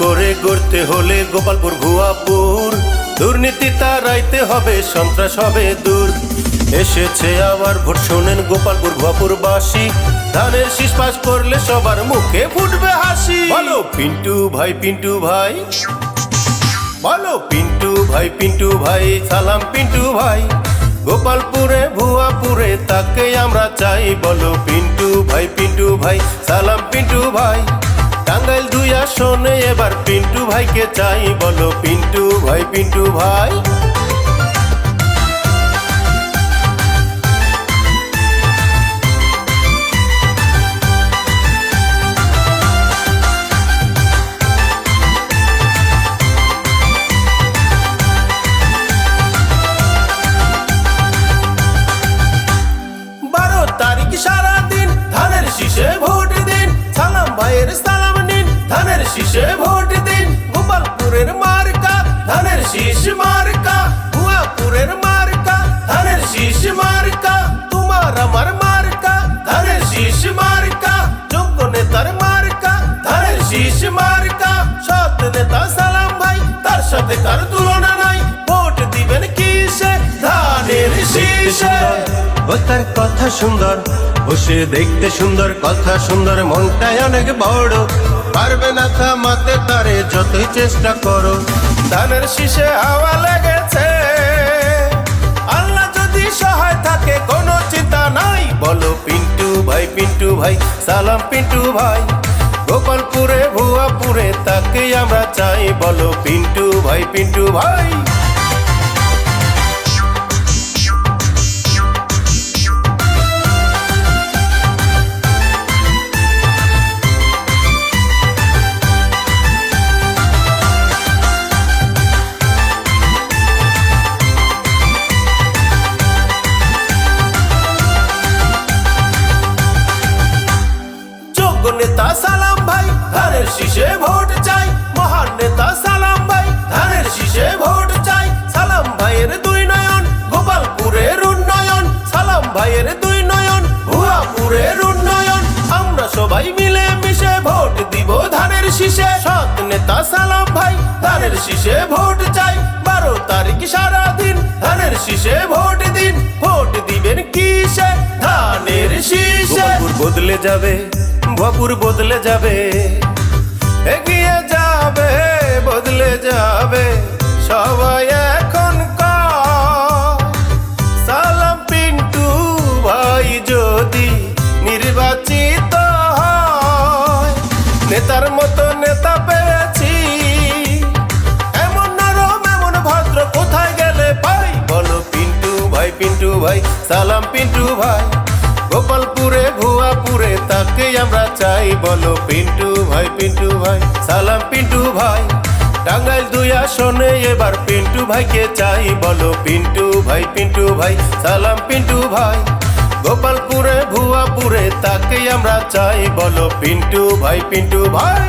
করে গড়তে হলে গোপালপুর ভুয়াপুর। দুর্নীতি তারাইতে হবে, সন্ত্রাস হবে দূর। এসেছে আবার ভোট, শোনেন গোপালপুর ভুয়াপুর বাসী ধানের শীষ পাস করলে সবার মুখে ফুটবে হাসি। বলো, পিন্টু ভাই পিন্টু ভাই। বলো, পিন্টু ভাই পিন্টু ভাই, সালাম পিন্টু ভাই। গোপালপুরে, ভুয়াপুরে তাকে আমরা চাই। বলো, পিন্টু ভাই পিন্টু ভাই, সালাম পিন্টু ভাই। টাঙ্গাইল দুই আসনে ভাইকে চাই বলো পিন্টু ভাই পিন্টু ভাই। গোপালপুরের মার্কা, ধানের শীষ মার্কা ভুয়াপুরের মার্কা, ধানের শীষ মার্কা, তোমার আমার মার্কা, ধানের শীষ মার্কা, যোগ্য নেতার মার্কা, ধানের শীষ মার্কা, সৎ নেতা সালাম ভাই, তার সাথে কার তুলনা নাই? ভোট দিবেন কিসে? ধানের শীষে। ও তার কথা সুন্দর, বসে দেখতে সুন্দর, কথা সুন্দর, মনটাই অনেক বড়। পারবে না থামাতে তারে যতই চেষ্টা করো। ধানের শীষে হাওয়া লেগেছে। আল্লাহ যদি সহায় থাকে, কোনো চিন্তা নাই। বলো, পিন্টু ভাই পিন্টু ভাই, সালাম পিন্টু ভাই। গোপালপুরে, ভুয়াপুরে তাকে আমরা চাই। বলো, পিন্টু ভাই পিন্টু ভাই। নেতা সালাম ভাই, ধানের শীষে ভোট চাই। মহান নেতা সালাম ভাই, ধানের শীষে ভোট চাই। সালাম ভাইয়ের দুই নয়ন, গোপালপুরের উন্নয়ন। সালাম ভাইয়ের দুই নয়ন, ভুয়াপুরের উন্নয়ন। আমরা সবাই মিলে মিশে ভোট দিব ধানের শীষে। সৎ নেতা সালাম ভাই, ধানের শীষে ভোট চাই। বারো তারিখ সারা দিন ধানের শীষে ভোট দিন। ভোট দিবেন কিসে? ধানের শীষে। বদলে যাবে। ভপুর বদলে যাবে। এগিয়ে যাবে, বদলে যাবে। সবাই এখন সালাম পিন্টু ভাই যদি নির্বাচিত নেতার মতো নেতা পেয়েছি। এমন নরম, এমন ভদ্র, কোথায় গেলে পাই? বলো পিন্টু ভাই পিন্টু ভাই, সালাম পিন্টু ভাই। গোপালপুরে, ভুয়াপুরে, তাকে আমরা চাই, বলো পিন্টু ভাই পিন্টু ভাই, সালাম পিন্টু ভাই। টাঙ্গাইল দুই আসনে এবার পিন্টু ভাইকে চাই, বলো পিন্টু ভাই পিন্টু ভাই, সালাম পিন্টু ভাই। গোপালপুরে, ভুয়াপুরে, তাকে আমরা চাই, বলো পিন্টু ভাই পিন্টু ভাই।